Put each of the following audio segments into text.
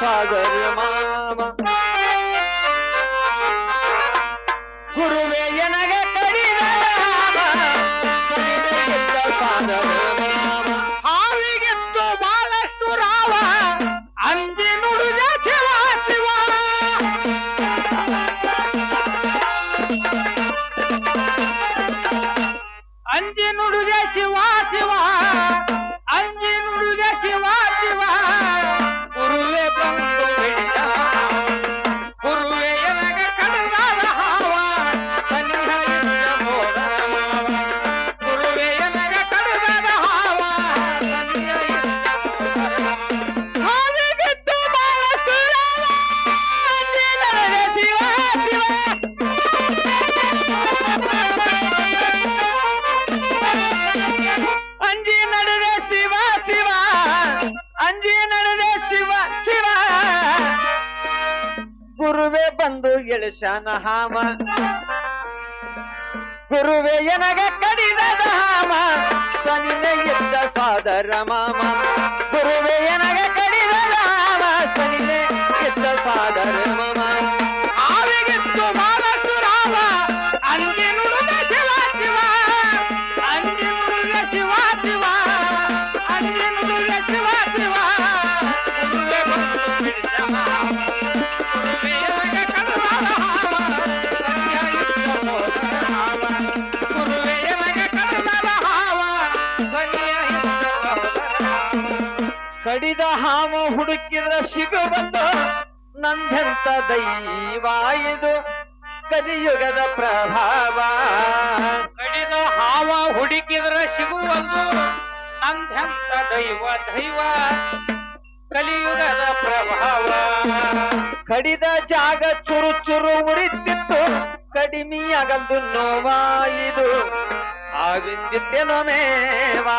sagar mama ಗುರುವೇ ಬಂದು ಎಳಶಾನ ಹಾಮ. ಗುರುವೇ ಎನಗ ಕಡಿದದ ಹಾಮ. ಸನಿನ ಎದ್ದ ಸಾದರ ಮಾಮ. ಗುರುವೇ ಎನಗ ಕಡಿದದ ಹಾವು ಹುಡುಕಿದ್ರ ಸಿಗುವಂತ ನಂದೆಂತ ದೈವಾಯಿದು ಕಲಿಯುಗದ ಪ್ರಭಾವ. ಕಡಿದ ಹಾವ ಹುಡುಕಿದ್ರ ಸಿಗುವುದು ನಂದೆಂತ ದೈವ ದೈವ ಕಲಿಯುಗದ ಪ್ರಭಾವ. ಕಡಿದ ಜಾಗ ಚುರು ಚುರು ಉರಿತಿತ್ತು, ಕಡಿಮೆಯಾಗಂದು ನೋವಾಯಿದು ಆಗಿಂದಿದ್ದೇನೋ ಮೇವಾ.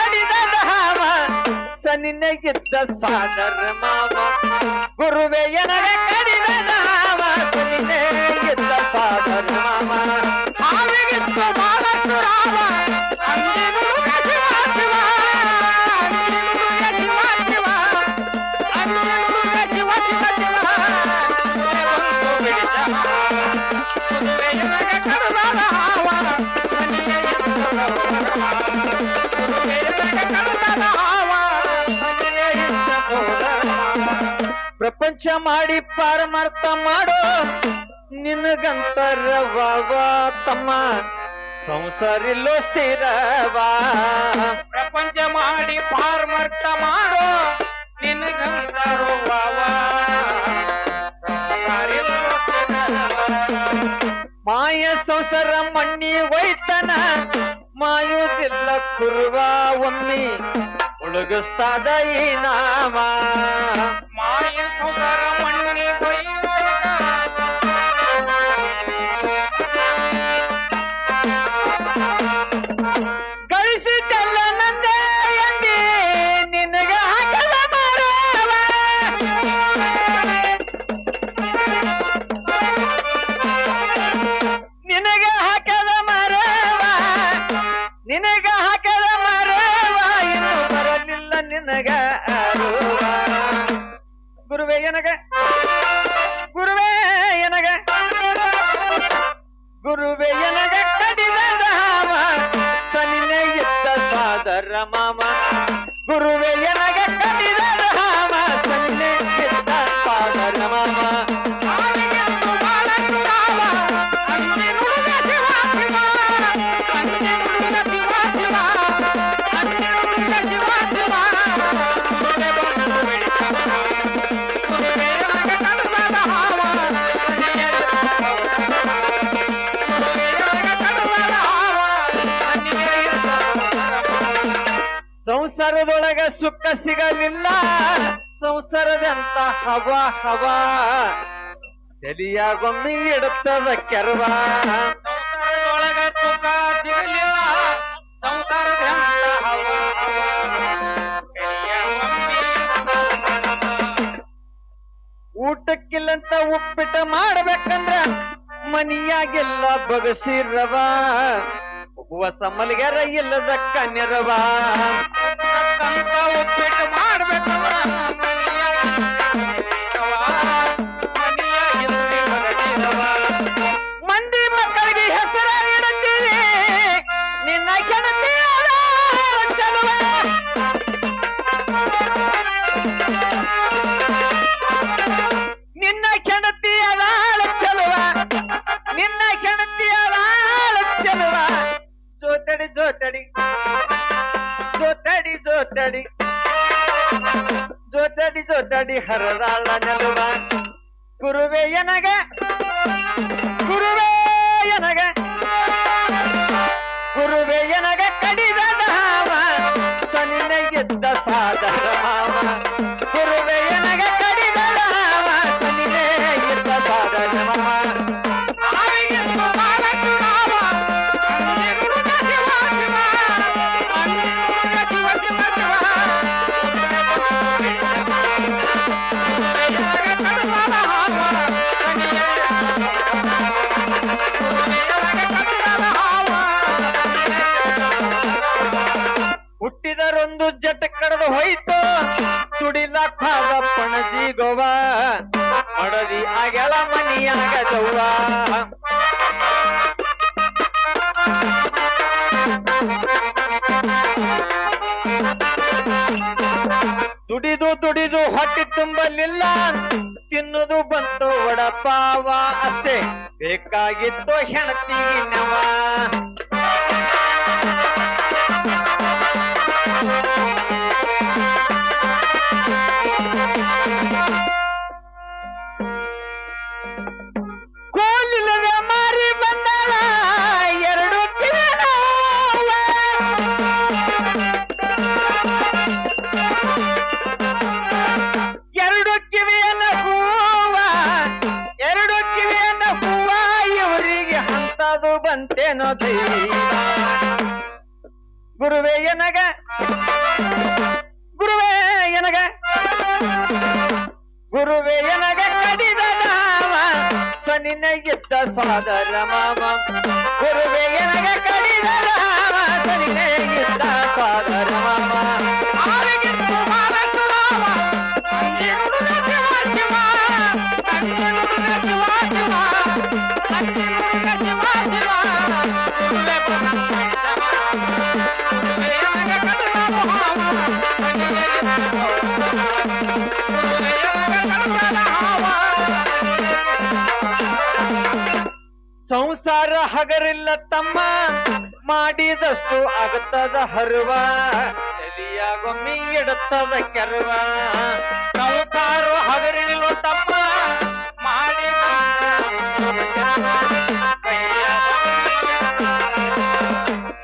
ಮನಸ್ಸ ಗೆದ್ದ ಸಾದರ ಮಾವ ಗುರುವೆ ಎನಗೆ ಕಡಿಮೆ ನಾವ ಗೆದ್ದ ಸಾದರ ಮಾವ. ಕೊಂಚ ಮಾಡಿ ಪಾರಮಾರ್ಥ ಮಾಡೋ ನಿನಗಂತರವ ತಮ್ಮ ಸಂಸಾರಿಲ್ಲೋ ಸ್ಥಿರವಾ ಪ್ರಪಂಚ ಮಾಡಿ ಪಾರಮಾರ್ಥ ಮಾಡೋ ನಿನಗಂತರವ ಮಾಯ ಸಂಸಾರ ಮಣ್ಣಿ ಒಯ್ತನ ಮಾಯುದಿಲ್ಲ ಕುರುವ ಒಮ್ಮಿ ಒಳಗಿಸ್ತಾದ ಈ ನಾಮ ஆயுள் புகரும் தரமாமா குருவே எனக கடிதம் ಸಿಗಲಿಲ್ಲ ಸಂಸಾರದಂತ ಹವಾ ಹವಾ. ತಲಿಯಾಗೊಮ್ಮೆ ಇಡುತ್ತದ ಕೆರವ. ಊಟಕ್ಕಿಲ್ಲಂತ ಉಪ್ಪಿಟ ಮಾಡ್ಬೇಕಂದ್ರ ಮನಿಯಾಗೆಲ್ಲ ಬಗಸಿರವ ಹೊಸ ಸಮಲ್ಗೆರ ಇಲ್ಲದ ಕನ್ಯರವ. no, no. ದುಡಿದು ದುಡಿದು ಹೊಟ್ಟೆ ತುಂಬಲಿಲ್ಲ. ತಿನ್ನುದು ಬಂತು ವಡಪಾವ ಅಷ್ಟೇ. ಬೇಕಾಗಿತ್ತು ಹೆಣತಿ ನವ ಬಂತೇನೋ ದೈವ ಗುರುವೇ ಎನಗ? ಗುರುವೇ ಎನಗ? ಗುರುವೇ ಎನಗ ಕಡಿದ ನಾಮ, ಸನಿನ ಎತ್ತ ಸ್ವಾದರ ಮಾಮ. ಗುರುವೇ ಎನಗ ಕಡಿದ ನಾಮ, ಸನಿನ ಎತ್ತ ಸ್ವಾದರ ಮಾಮ. ಸಂಸಾರ ಹಗರಿಲ್ಲ ತಮ್ಮ, ಮಾಡಿದಷ್ಟು ಆಗತ್ತದ ಹರುವ. ತಲಿಯಾಗೊಮ್ಮೆ ಇಡುತ್ತದ ಕೆರುವ. ನೌಕಾರು ಹಗರಿಲ್ಲ ತಮ್ಮ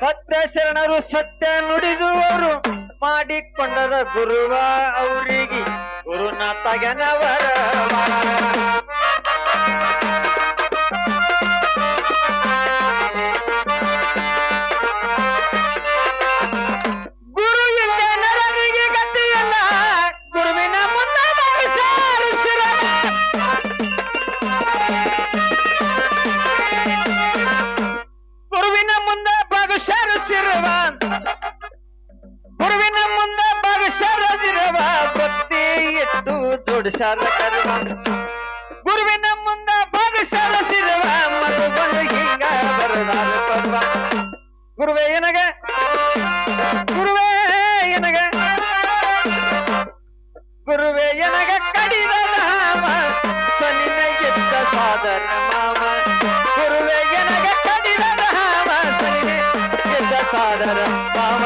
ಸತ್ಯ ಶರಣರು ಸತ್ಯ ನುಡಿದುವರು, ಮಾಡಿಕೊಂಡರ ಗುರುವ ಅವರಿಗೆ ಗುರುನಾಥಗನವರ ಗುರುವೇ ಏನಗ ಗುರುವೇ ಏನಗ ಗುರುವೇ ಎನಗ ಕಡಿದ ನಾಮ ಸನಿನ ಎದ್ದ ಸಾದರ ಮಾಮ ಗುರುವೇ ಎನಗ ಕಡಿದ ನಾಮ ಸನಿನ ಎದ್ದ ಸಾದರ ಮಾಮ